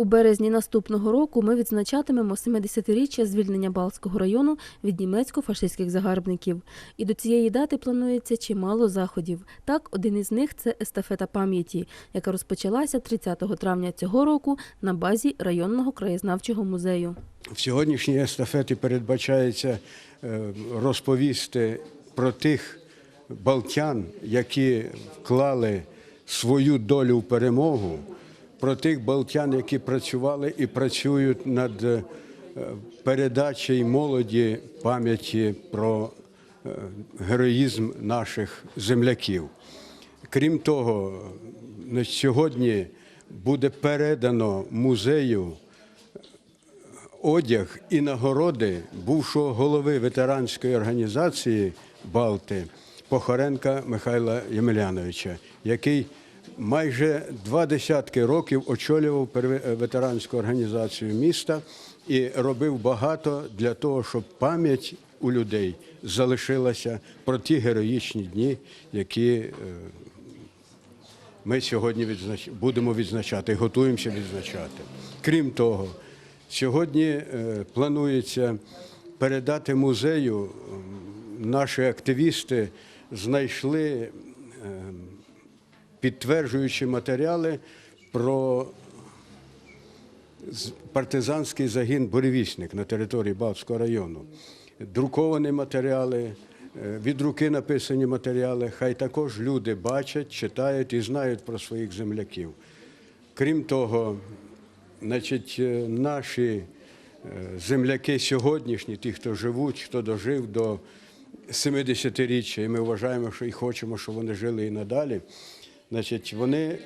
У березні наступного року ми відзначатимемо 70-річчя звільнення Балтського району від німецько-фашистських загарбників. І до цієї дати планується чимало заходів. Так, один із них це естафета пам'яті, яка розпочалася 30 травня цього року на базі районного краєзнавчого музею. В сьогоднішній естафеті передбачається е, розповісти про тих балтян, які вклали свою долю в перемогу, про тих балтян, які працювали і працюють над е, передачею молоді пам'яті про е, героїзм наших земляків. Крім того, сьогодні буде передано музею одяг і нагороди бувшого голови ветеранської організації Балти Похоренка Михайла Ємеляновича, який майже два десятки років очолював перве- ветеранську організацію міста і робив багато для того, щоб пам'ять у людей залишилася про ті героїчні дні, які е, ми сьогодні відзнач... будемо відзначати, готуємося відзначати. Крім того, сьогодні е, планується передати музею. Наші активісти знайшли е, підтверджуючі матеріали про партизанський загін Буревісник на території Балтського району. Друковані матеріали, е, від руки написані матеріали. Хай також люди бачать, читають і знають про своїх земляків. Крім того, значить, е, наші е, земляки сьогоднішні, ті, хто живуть, хто дожив до 70-річчя, і ми вважаємо, що і хочемо, щоб вони жили і надалі. Значить, вони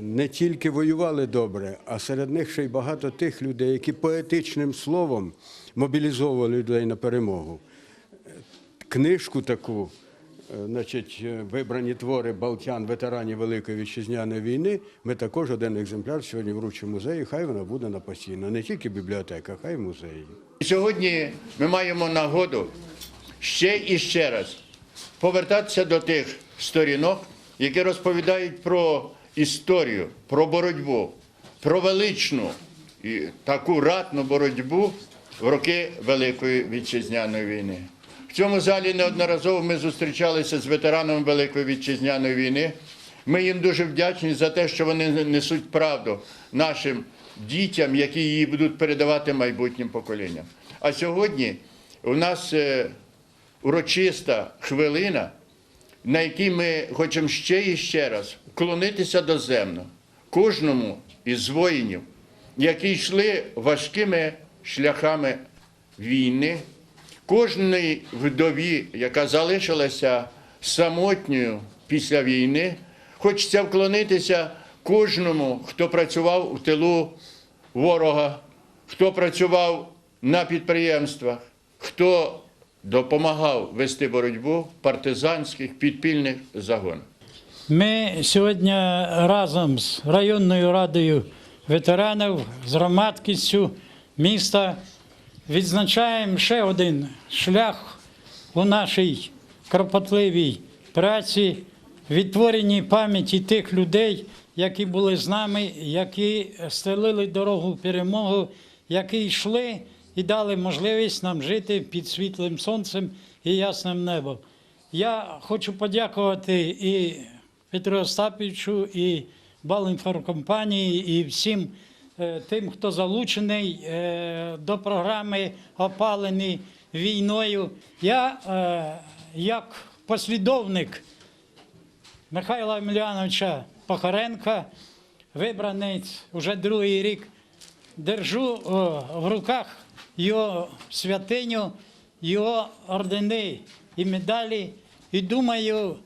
не тільки воювали добре, а серед них ще й багато тих людей, які поетичним словом мобілізовували людей на перемогу. Книжку таку, е, значить, е, вибрані твори Балтян, ветеранів Великої вітчизняної війни. Ми також один екземпляр сьогодні вручимо музею. Хай вона буде на постійно, не тільки бібліотека, хай музеї. Сьогодні ми маємо нагоду ще і ще раз повертатися до тих сторінок, які розповідають про історію, про боротьбу, про величну і таку ратну боротьбу в роки Великої вітчизняної війни. В цьому залі неодноразово ми зустрічалися з ветеранами Великої вітчизняної війни. Ми їм дуже вдячні за те, що вони несуть правду нашим дітям, які її будуть передавати майбутнім поколінням. А сьогодні у нас е, урочиста хвилина, на якій ми хочемо ще і ще раз вклонитися доземно кожному із воїнів, які йшли важкими шляхами війни, кожній вдові, яка залишилася самотньою після війни, хочеться вклонитися кожному, хто працював у тилу ворога, хто працював на підприємствах, хто допомагав вести боротьбу партизанських підпільних загонах. Ми сьогодні разом з районною радою ветеранів, з громадськістю міста відзначаємо ще один шлях у нашій кропотливій праці, відтворенні пам'яті тих людей, які були з нами, які стелили дорогу перемогу, які йшли і дали можливість нам жити під світлим сонцем і ясним небом. Я хочу подякувати і Петру Остаповичу, і Балінформкомпанії, і всім е, тим, хто залучений е, до програми опалені війною. Я, е, як послідовник Михайла Емельяновича Похоренка, вибранець уже другий рік, держу в руках його святиню, його ордени і медалі. І думаю,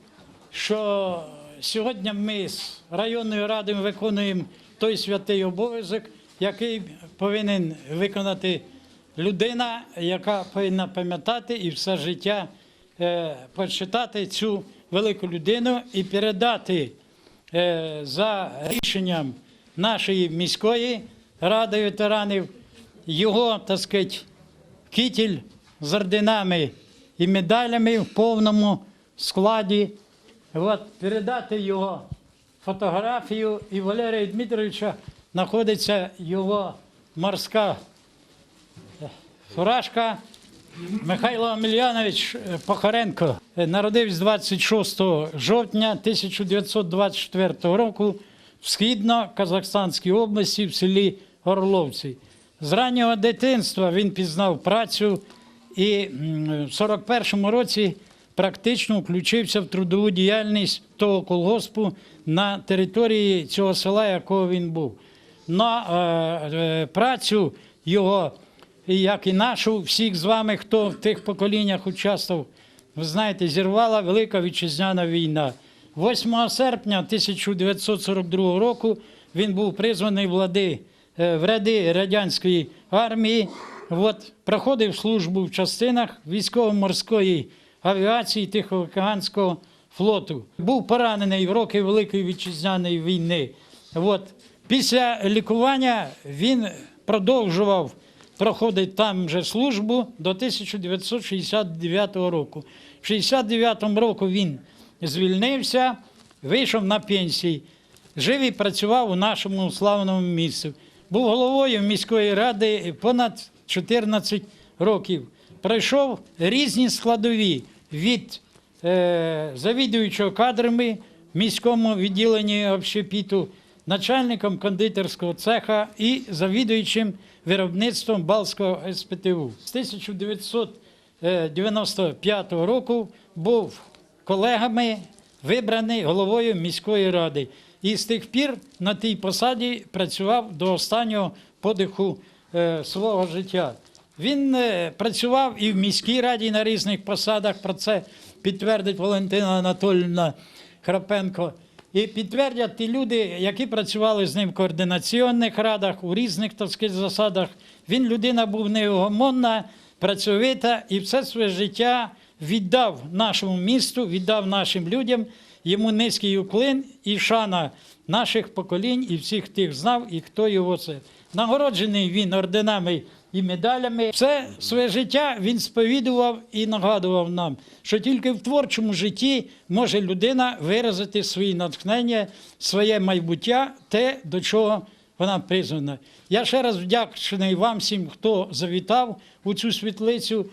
що сьогодні ми з районною радою виконуємо той святий обов'язок, який повинен виконати людина, яка повинна пам'ятати і все життя е, почитати цю велику людину і передати е, за рішенням нашої міської ради ветеранів його, так сказати, кітель з орденами і медалями в повному складі. От, передати його фотографію і Валерія Дмитровича знаходиться його морська е, фуражка. Михайло Амельянович е, Похоренко е, народився 26 жовтня 1924 року в східно-казахстанській області в селі Орловці. З раннього дитинства він пізнав працю і в 41-му році практично включився в трудову діяльність того колгоспу на території цього села, якого він був. На е, е, працю його, як і нашу, всіх з вами, хто в тих поколіннях участвував, ви знаєте, зірвала Велика Вітчизняна війна. 8 серпня 1942 року він був призваний влади, в ряди радянської армії. От, проходив службу в частинах військово-морської авіації Тихоокеанського флоту. Був поранений в роки Великої Вітчизняної війни. От. Після лікування він продовжував проходить там же службу до 1969 року. В 69 року він звільнився, вийшов на пенсії, жив і працював у нашому славному місці. Був головою міської ради понад 14 років. Пройшов різні складові від е, завідуючого кадрами в міському відділенні общепіту, начальником кондитерського цеха і завідуючим виробництвом Балського СПТУ. З 1995 року був колегами вибраний головою міської ради. І з тих пір на тій посаді працював до останнього подиху е, свого життя. Він е, працював і в міській раді на різних посадах. Про це підтвердить Валентина Анатольовна Храпенко. І підтвердять ті люди, які працювали з ним в координаційних радах, у різних так засадах. Він людина був неугомонна, працьовита і все своє життя віддав нашому місту, віддав нашим людям. Йому низький уклин і шана наших поколінь і всіх тих знав, і хто його це. Нагороджений він орденами і медалями. Все своє життя він сповідував і нагадував нам, що тільки в творчому житті може людина виразити свої натхнення, своє майбуття, те, до чого вона призвана. Я ще раз вдячний вам всім, хто завітав у цю світлицю.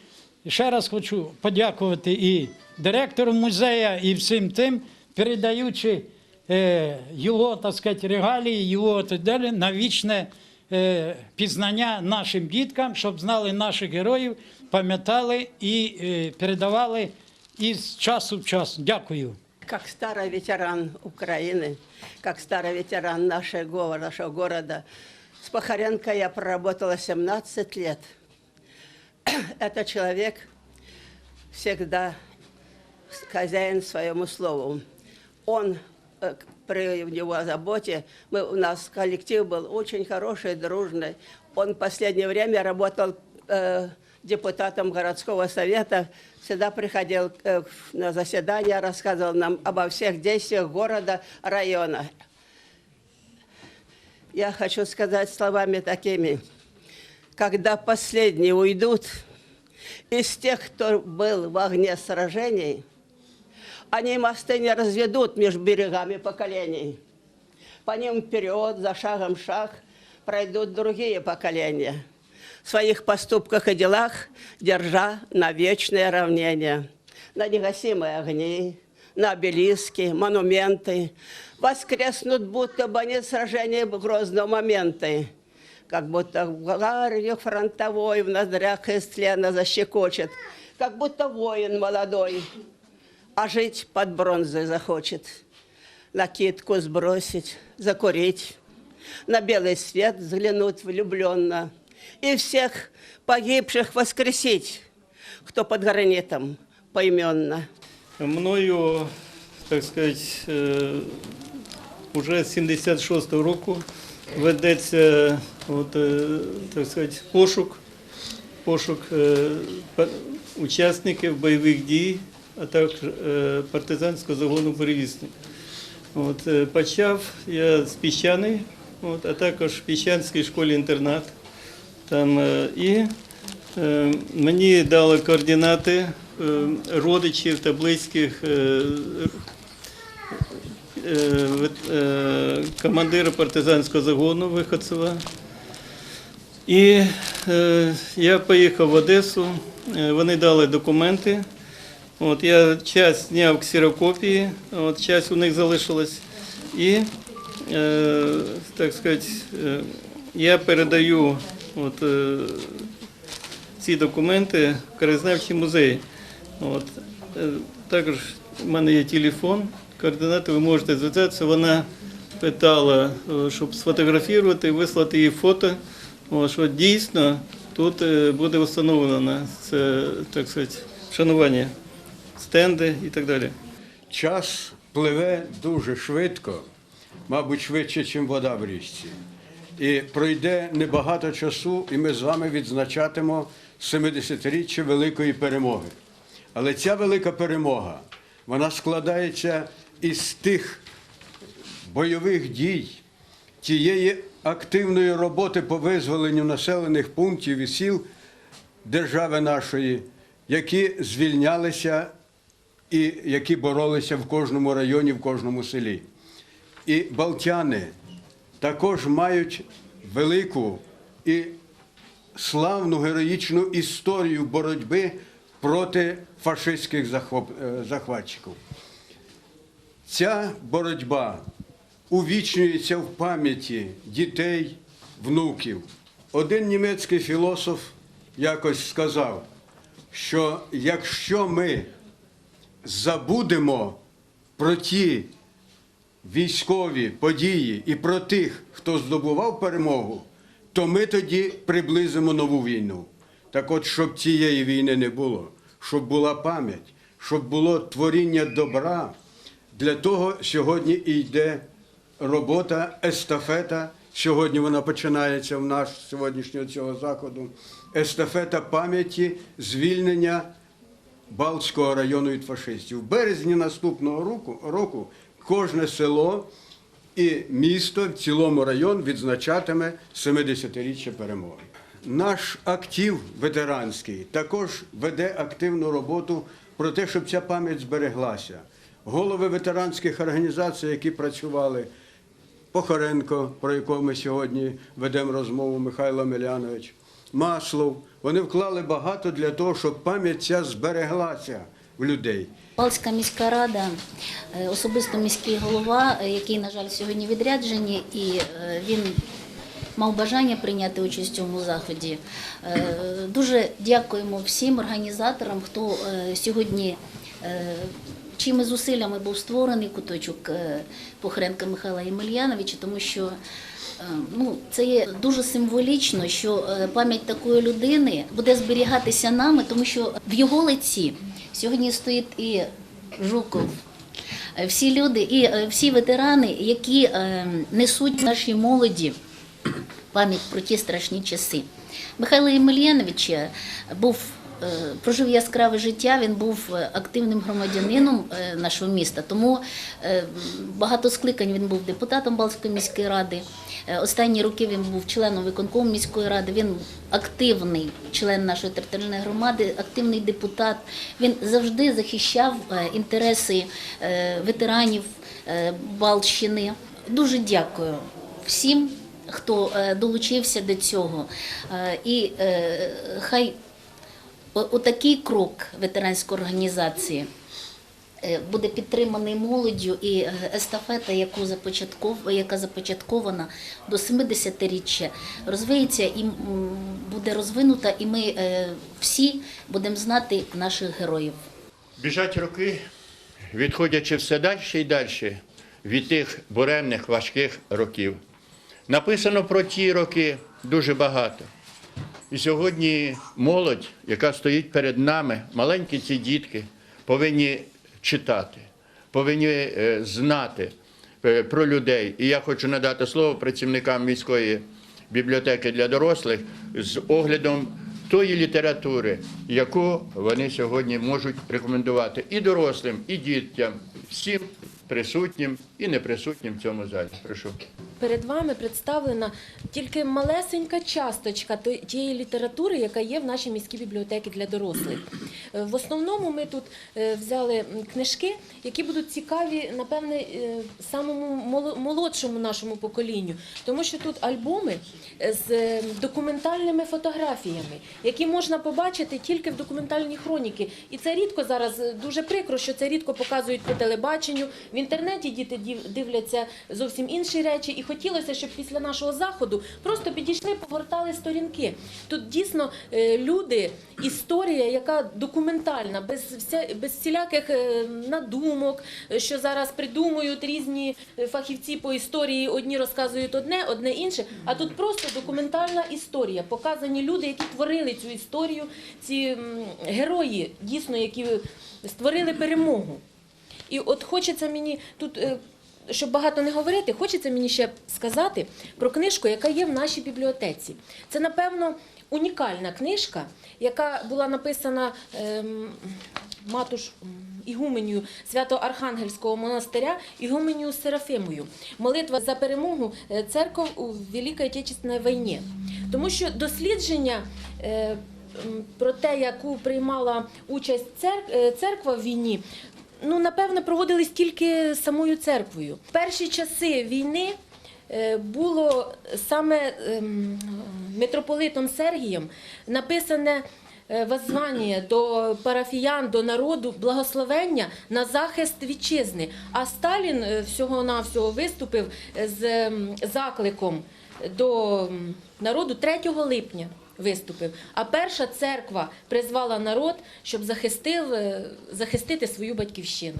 Ще раз хочу подякувати і директору музею, і всім тим, передаючи е, його, так сказати, регалії, його так далі, на вічне е, пізнання нашим діткам, щоб знали наших героїв, пам'ятали і е, передавали із часу в час. Дякую. Как старый ветеран Украины, как старый ветеран нашего, нашего города, с Пахаренко я проработала 17 лет. Это человек всегда хозяин своему слову. Он э, при его заботе, мы, у нас коллектив был очень хороший, дружный. Он в последнее время работал э, депутатом городского совета, всегда приходил э, на заседания, рассказывал нам обо всех действиях города, района. Я хочу сказать словами такими. Когда последние уйдут, из тех, кто был в огне сражений, они мосты не разведут между берегами поколений. По ним вперед, за шагом в шаг, пройдут другие поколения. В своих поступках и делах держа на вечное равнение, на негасимые огни, на обелиски, монументы. Воскреснут, будто бы они сражения грозного моменты. Как будто гарью фронтовой в ноздрях из тлена защекочет. Как будто воин молодой, а жить под бронзой захочет. Накидку сбросить, закурить, на белый свет взглянуть влюбленно и всех погибших воскресить, кто под гранитом поименно. Мною, так сказать, е, уже з 76-го року ведеться от, е, так сказать, пошук, пошук па- учасників бойових дій, а також е, партизанського загону перевісник. От, е, почав я з Піщани, от, а також в Піщанській школі-інтернат. Е, і е, мені дали координати родичів та близьких е, е, командира партизанського загону Виходцева. І е, я поїхав в Одесу, вони дали документи. От, я часть зняв ксерокопії, от, часть у них залишилась. І, е, так сказати, е, я передаю от, е, ці документи в краєзнавчий музей. От. Е, Також в мене є телефон, координати, ви можете зв'язатися. Вона питала, е, щоб сфотографувати, вислати їй фото, от, що дійсно тут буде встановлено це, так сказати, шанування, стенди і так далі. Час пливе дуже швидко, мабуть, швидше, ніж вода в річці. І пройде небагато часу, і ми з вами відзначатимо 70-річчя великої перемоги. Але ця велика перемога, вона складається із тих бойових дій, тієї активної роботи по визволенню населених пунктів і сіл держави нашої, які звільнялися і які боролися в кожному районі, в кожному селі. І балтяни також мають велику і славну героїчну історію боротьби проти фашистських е, захватчиків. Ця боротьба увічнюється в пам'яті дітей, внуків. Один німецький філософ якось сказав, що якщо ми забудемо про ті військові події і про тих, хто здобував перемогу, то ми тоді приблизимо нову війну. Так от, щоб цієї війни не було, щоб була пам'ять, щоб було творіння добра, для того сьогодні і йде робота, естафета. Сьогодні вона починається в наш сьогоднішнього цього заходу. Естафета пам'яті звільнення Балтського району від фашистів. В березні наступного року, кожне село і місто, в цілому район відзначатиме 70-річчя перемоги. Наш актив ветеранський також веде активну роботу про те, щоб ця пам'ять збереглася. Голови ветеранських організацій, які працювали, Похоренко, про якого ми сьогодні ведемо розмову, Михайло Милянович, Маслов. Вони вклали багато для того, щоб пам'ять ця збереглася в людей. Палська міська рада, е, особисто міський голова, е, який, на жаль, сьогодні відряджені, і е, він мав бажання прийняти участь в цьому заході. Дуже дякуємо всім організаторам, хто сьогодні. Чими зусиллями був створений куточок Похренка Михайла Ємельяновича, тому що ну, це є дуже символічно, що е, пам'ять такої людини буде зберігатися нами, тому що в його лиці сьогодні стоїть і Жуков, е, всі люди, і е, всі ветерани, які е, несуть нашій молоді пам'ять про ті страшні часи. Михайло Ємельянович е, був. Е, Прожив яскраве життя, він був е, активним громадянином е, нашого міста. Тому багато скликань він був депутатом Балтської міської ради. Останні роки він був членом виконкому міської ради. Він активний член нашої територіальної громади, активний депутат. Він завжди захищав інтереси ветеранів Балтщини. Дуже дякую всім, хто долучився до цього. І хай отакий крок ветеранської організації е, буде підтриманий молоддю і е, естафета, яку започатков, яка започаткована до 70-річчя, розвиється і буде розвинута, і ми е, всі будемо знати наших героїв. Біжать роки, відходячи все далі і далі від тих буремних важких років. Написано про ті роки дуже багато. І сьогодні молодь, яка стоїть перед нами, маленькі ці дітки, повинні читати, повинні е, знати е, про людей. І я хочу надати слово працівникам міської бібліотеки для дорослих з оглядом тої літератури, яку вони сьогодні можуть рекомендувати і дорослим, і дітям, всім присутнім і неприсутнім в цьому залі. Прошу. Перед вами представлена тільки малесенька часточка то- тієї літератури, яка є в нашій міській бібліотеці для дорослих. Е, В основному ми тут е, взяли книжки, які будуть цікаві, напевне, е, самому молодшому нашому поколінню, тому що тут альбоми з документальними фотографіями, які можна побачити тільки в документальній хроніки. І це рідко зараз дуже прикро, що це рідко показують по телебаченню. В інтернеті діти дивляться зовсім інші речі. І хотілося, щоб після нашого заходу просто підійшли, погортали сторінки. Тут дійсно люди, історія, яка документальна, без вся без всіляких е, надумок, що зараз придумують різні фахівці по історії. Одні розказують одне, одне інше. А тут просто документальна історія. Показані люди, які творили цю історію, ці герої, дійсно, які створили перемогу. І от хочеться мені тут, е, щоб багато не говорити, хочеться мені ще сказати про книжку, яка є в нашій бібліотеці. Це, напевно, унікальна книжка, яка була написана ем, матуш м, Ігуменію Свято-Архангельського монастиря Ігуменію Серафимою. Молитва за перемогу е, церков у Великій Отечественній війні. Тому що дослідження. е, Про те, яку приймала участь е, церква в війні, ну напевно проводились тільки самою церквою. В перші часи війни було саме ем, митрополитом Сергієм написане е, воззвання до парафіян, до народу, благословення на захист вітчизни. А Сталін всього навсього виступив з ем, закликом до народу 3 липня. Виступив, а перша церква призвала народ, щоб захистив, е, захистити свою батьківщину.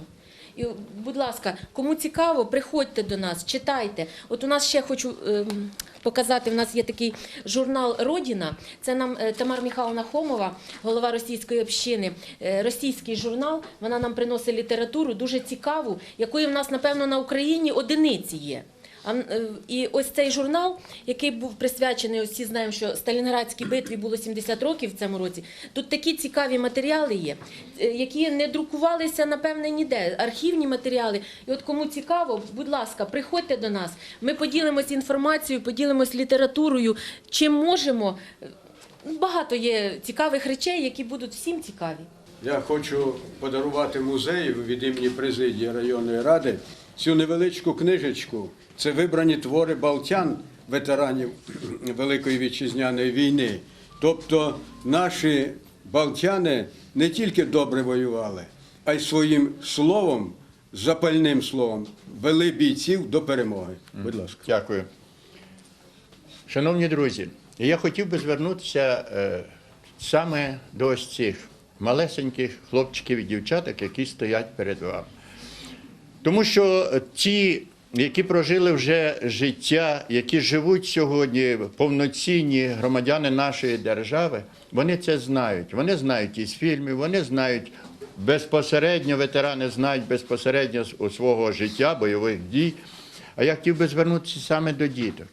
І, будь ласка, кому цікаво, приходьте до нас, читайте. От у нас ще хочу ем, показати. У нас є такий журнал Родіна. Це нам е, Тамара Михайловна Хомова, голова російської общини. Е, Російський журнал. Вона нам приносить літературу дуже цікаву, якої в нас, напевно, на Україні одиниці є. Е, І ось цей журнал, який був присвячений, всі знаємо, що Сталінградській битві було 70 років в цьому році. Тут такі цікаві матеріали є, е, які не друкувалися, напевне, ніде. Архівні матеріали. І от кому цікаво, будь ласка, приходьте до нас. Ми поділимось інформацією, поділимось літературою. Чим можемо. Е, Багато є цікавих речей, які будуть всім цікаві. Я хочу подарувати музею від імені президії районної ради цю невеличку книжечку. Це вибрані твори балтян, ветеранів Великої вітчизняної війни. Тобто наші балтяни не тільки добре воювали, а й своїм словом, запальним словом, вели бійців до перемоги. Будь ласка. Дякую. Шановні друзі, я хотів би звернутися е, саме до ось цих малесеньких хлопчиків і дівчаток, які стоять перед вами. Тому що ті, які прожили вже життя, які живуть сьогодні, повноцінні громадяни нашої держави, вони це знають. Вони знають із фільмів, вони знають безпосередньо, ветерани знають безпосередньо у свого життя, бойових дій. А я хотів би звернутися саме до діток.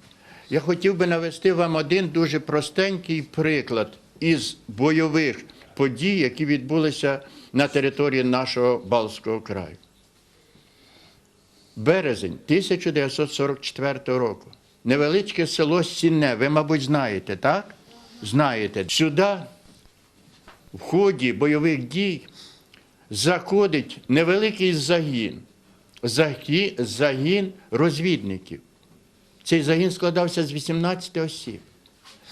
Я хотів би навести вам один дуже простенький приклад із бойових подій, які відбулися на території нашого Балтського краю. Березень 1944 року. Невеличке село Сінне, ви, мабуть, знаєте, так? Знаєте. Сюди в ході бойових дій заходить невеликий загін, Загі- загін розвідників. Цей загін складався з 18 осіб.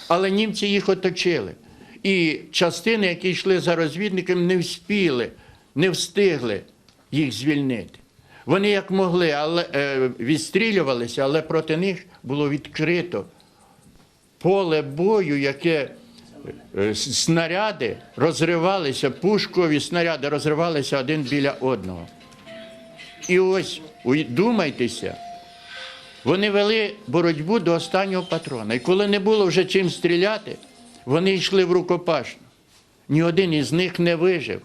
Але німці їх оточили. І частини, які йшли за розвідниками, не вспіли, не встигли їх звільнити. Вони як могли, але е, відстрілювалися, але проти них було відкрито поле бою, яке е, снаряди розривалися, пушкові снаряди розривалися один біля одного. І ось думайтеся, вони вели боротьбу до останнього патрона. І коли не було вже чим стріляти, вони йшли в рукопашну. Ні один із них не вижив.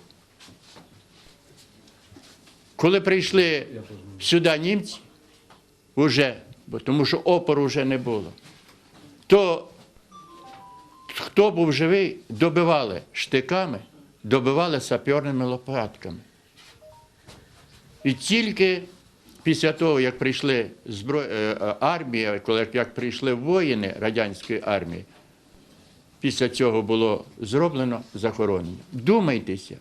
Коли прийшли сюди німці, уже, бо тому що опору вже не було, то хто був живий, добивали штиками, добивали саперними лопатками. І тільки після того, як прийшли збро... е, е, армія, коли як прийшли воїни радянської армії, після цього було зроблено захоронення. Думайтеся,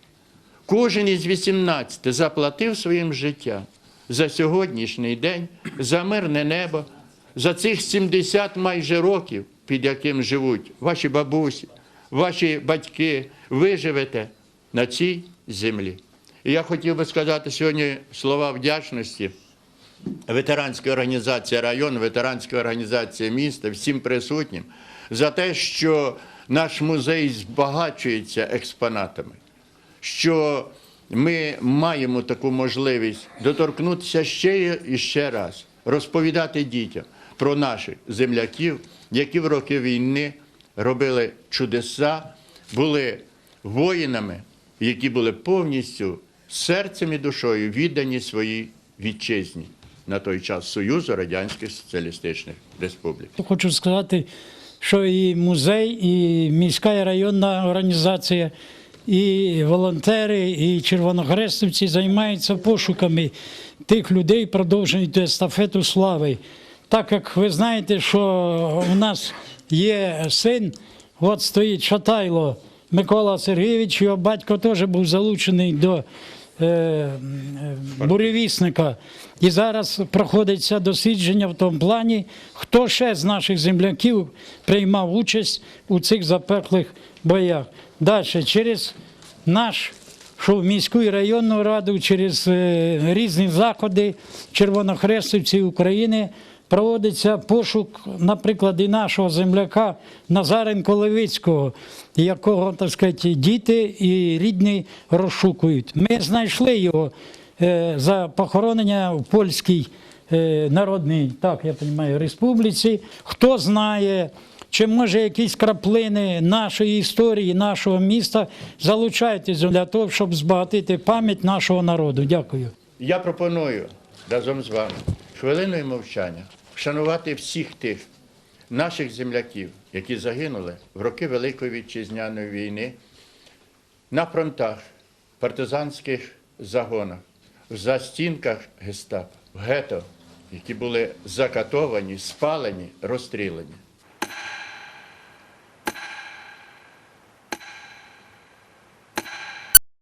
Кожен із 18 заплатив своїм життям за сьогоднішній день, за мирне небо, за цих 70 майже років, під яким живуть ваші бабусі, ваші батьки, ви живете на цій землі. І я хотів би сказати сьогодні слова вдячності ветеранської організації району, ветеранської організації міста, всім присутнім за те, що наш музей збагачується експонатами, що ми маємо таку можливість доторкнутися ще і ще раз, розповідати дітям про наших земляків, які в роки війни робили чудеса, були воїнами, які були повністю серцем і душою віддані своїй вітчизні на той час Союзу Радянських Соціалістичних Республік. Хочу сказати, що і музей, і міська і районна організація, і волонтери, і червонохрестівці займаються пошуками тих людей, продовжують естафету слави. Так як ви знаєте, що у нас є син, от стоїть Шатайло Микола Сергійович, його батько теж був залучений до е, е, буревісника. І зараз проходиться дослідження в тому плані, хто ще з наших земляків приймав участь у цих запеклих боях. Далі, через наш що в міську і районну раду через е, різні заходи червонохрестівців України проводиться пошук, наприклад, і нашого земляка Назаренко Левицького, якого, так сказати, діти і рідні розшукують. Ми знайшли його е, за похоронення в польській е, народній, так я розумію, республіці. Хто знає, чи може якісь краплини нашої історії, нашого міста залучайтесь для того, щоб збагатити пам'ять нашого народу. Дякую. Я пропоную разом з вами хвилиною мовчання вшанувати всіх тих наших земляків, які загинули в роки Великої Вітчизняної війни на фронтах, партизанських загонах, в застінках гестапо, в гетто, які були закатовані, спалені, розстріляні.